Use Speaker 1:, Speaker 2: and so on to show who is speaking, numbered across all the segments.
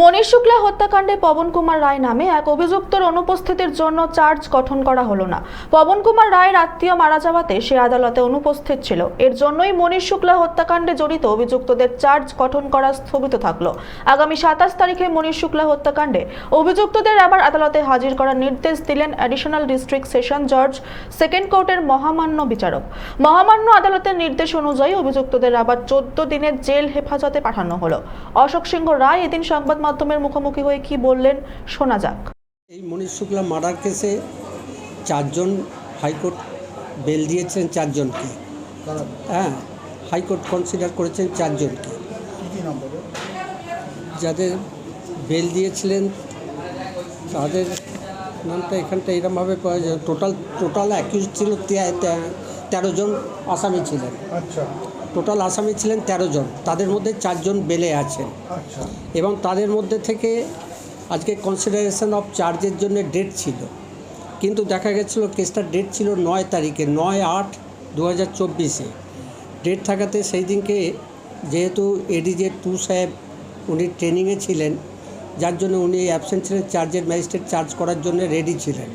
Speaker 1: মনীষ শুক্লা হত্যাকাণ্ডে পবন কুমার রায় নামে এক অভিযুক্তর অনুপস্থিতির জন্য চার্জ গঠন করা হলো না। পবন কুমার রায়ের আত্মীয় মারা যাওয়াতে সে আদালতে অনুপস্থিত ছিল। এর জন্যই মনীষ শুক্লা হত্যাকাণ্ডে জড়িত অভিযুক্তদের চার্জ গঠন করা স্থগিত থাকল। আগামী সাতাশ তারিখে মনীষ শুক্লা হত্যাকাণ্ডে অভিযুক্তদের আবার আদালতে হাজির করার নির্দেশ দিলেন অ্যাডিশনাল ডিস্ট্রিক্ট সেশন জজ, সেকেন্ড কোর্টের মহামান্য বিচারক। মহামান্য আদালতের নির্দেশ অনুযায়ী অভিযুক্তদের আবার চোদ্দ দিনের জেল হেফাজতে পাঠানো হলো। অশোক সিংহ রায় এদিন সংবাদ মাধ্যমের মুখোমুখি হয়ে কি বললেন শোনা যাক।
Speaker 2: এই মনীষ শুক্লা মার্ডার কেসে চারজন হাইকোর্ট বেল দিয়েছেন চারজনকে। হ্যাঁ হাইকোর্ট কনসিডার করেছেন চারজনকে। যাদের বেল দিয়েছিলেন তাদের নামটা এখানটা এরমভাবে পাওয়া যায় টোটাল টোটাল অ্যাকিউজ ছিল তেরো জন আসামি ছিলেন।
Speaker 3: আচ্ছা।
Speaker 2: টোটাল আসামি ছিলেন তেরো জন। তাদের মধ্যে চারজন বেলে আছেন।
Speaker 3: আচ্ছা।
Speaker 2: এবং তাদের মধ্যে থেকে আজকে কনসিডারেশন অফ চার্জের জন্য ডেট ছিল। কিন্তু দেখা গেছিল কেসটার ডেট ছিল নয় তারিখে নয় আট দু হাজার চব্বিশে। ডেট থাকাতে সেই দিনকে যেহেতু এডিজে টু সাহেব উনি ট্রেনিংয়ে ছিলেন যার জন্য উনি অ্যাবসেন্ট ছিলেন চার্জের ম্যাজিস্ট্রেট চার্জ করার জন্য রেডি ছিলেন।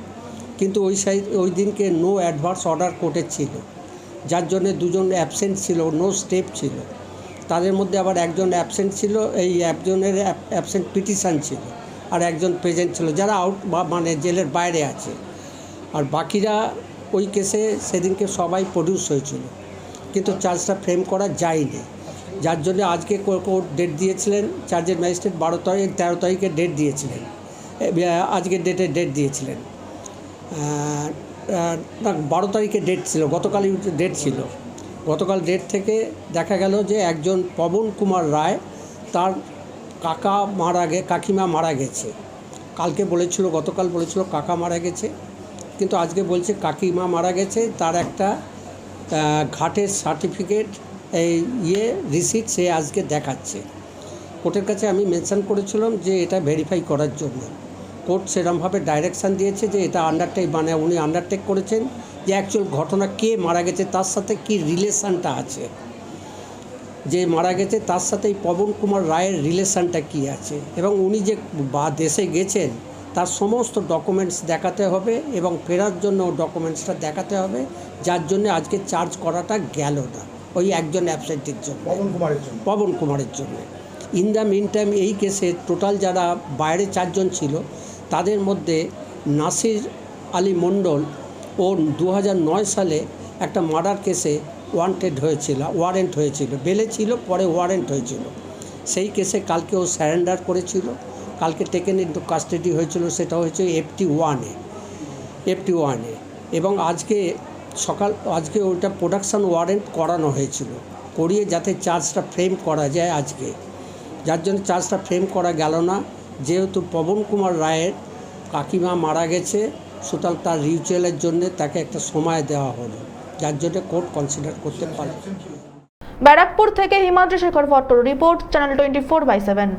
Speaker 2: কিন্তু ওই সাই ওই দিনকে নো অ্যাডভান্স অর্ডার কোর্টের ছিল। যার জন্য দুজন অ্যাবসেন্ট ছিল নো স্টেপ ছিল। তাদের মধ্যে আবার একজন অ্যাবসেন্ট ছিল, এই একজনের অ্যাবসেন্ট পিটিশান ছিল। আর একজন প্রেজেন্ট ছিল, যারা আউট বা মানে জেলের বাইরে আছে। আর বাকিরা ওই কেসে সেদিনকে সবাই প্রডিউস হয়েছিল। কিন্তু চার্জটা ফ্রেম করা যায়নি। যার জন্য আজকে কোর্ট ডেট দিয়েছিলেন চার্জের ম্যাজিস্ট্রেট বারো তারিখ, তেরো তারিখে ডেট দিয়েছিলেন। আজকের ডেটে ডেট দিয়েছিলেন। না, বারো তারিখে ডেট ছিল, গতকালই ডেট ছিল। গতকাল ডেট থেকে দেখা গেল যে একজন পবন কুমার রায় তার কাকা মারা গে, কাকিমা মারা গেছে। কালকে বলেছিল, গতকাল বলেছিল কাকা মারা গেছে। কিন্তু আজকে বলছে কাকিমা মারা গেছে, তার একটা ঘাটের সার্টিফিকেট এই ইয়ে রিসিট সে আজকে দেখাচ্ছে। কোর্টের কাছে আমি মেনশন করেছিলাম যে এটা ভেরিফাই করার জন্য। কোর্ট সেরমভাবে ডাইরেকশান দিয়েছে যে এটা আন্ডারটেক মানে উনি আন্ডারটেক করেছেন যে অ্যাকচুয়াল ঘটনা কে মারা গেছে তার সাথে কি রিলেশানটা আছে। যে মারা গেছে তার সাথে এই পবন কুমার রায়ের রিলেশানটা কি আছে? এবং উনি যে বা দেশে গেছেন তার সমস্ত ডকুমেন্টস দেখাতে হবে এবং ফেরার জন্য ডকুমেন্টসটা দেখাতে হবে যার জন্য আজকে চার্জ করাটা গেল না। ওই একজন অ্যাবসেন্টের জন্য।
Speaker 3: পবন কুমারের জন্য।
Speaker 2: পবন কুমারের জন্য। ইন দ্য মিন টাইম এই কেসে টোটাল যারা বাইরে চারজন ছিল তাদের মধ্যে নাসির আলী মণ্ডল ও দু সালে একটা মার্ডার কেসে ওয়ান্টেড হয়েছিল, ওয়ারেন্ট হয়েছিল। বেলে ছিল, পরে ওয়ারেন্ট হয়েছিল। সেই কেসে কালকে ও স্যারেন্ডার করেছিল। কালকে টেকেন ইন্টু কাস্টাডি হয়েছিল, সেটা হয়েছে এফটি ওয়ানে এফটি ওয়ানে এবং আজকে সকাল, আজকে ওইটা প্রোডাকশান ওয়ারেন্ট করানো হয়েছিল। করিয়ে যাতে চার্জটা ফ্রেম করা যায় আজকে। যার জন্য চার্জটা ফ্রেম করা গেল না। যেহেতু পবন কুমার রায়ের কাকিমা মারা গেছে, সুতরাং তার রিচুয়ালের জন্য তাকে একটা সময় দেওয়া হলো, যার জন্য কোর্ট কনসিডার করতে পারে।
Speaker 1: ব্যারাকপুর থেকে Himadri Shekhar ভট্টর report, channel twenty four by seven.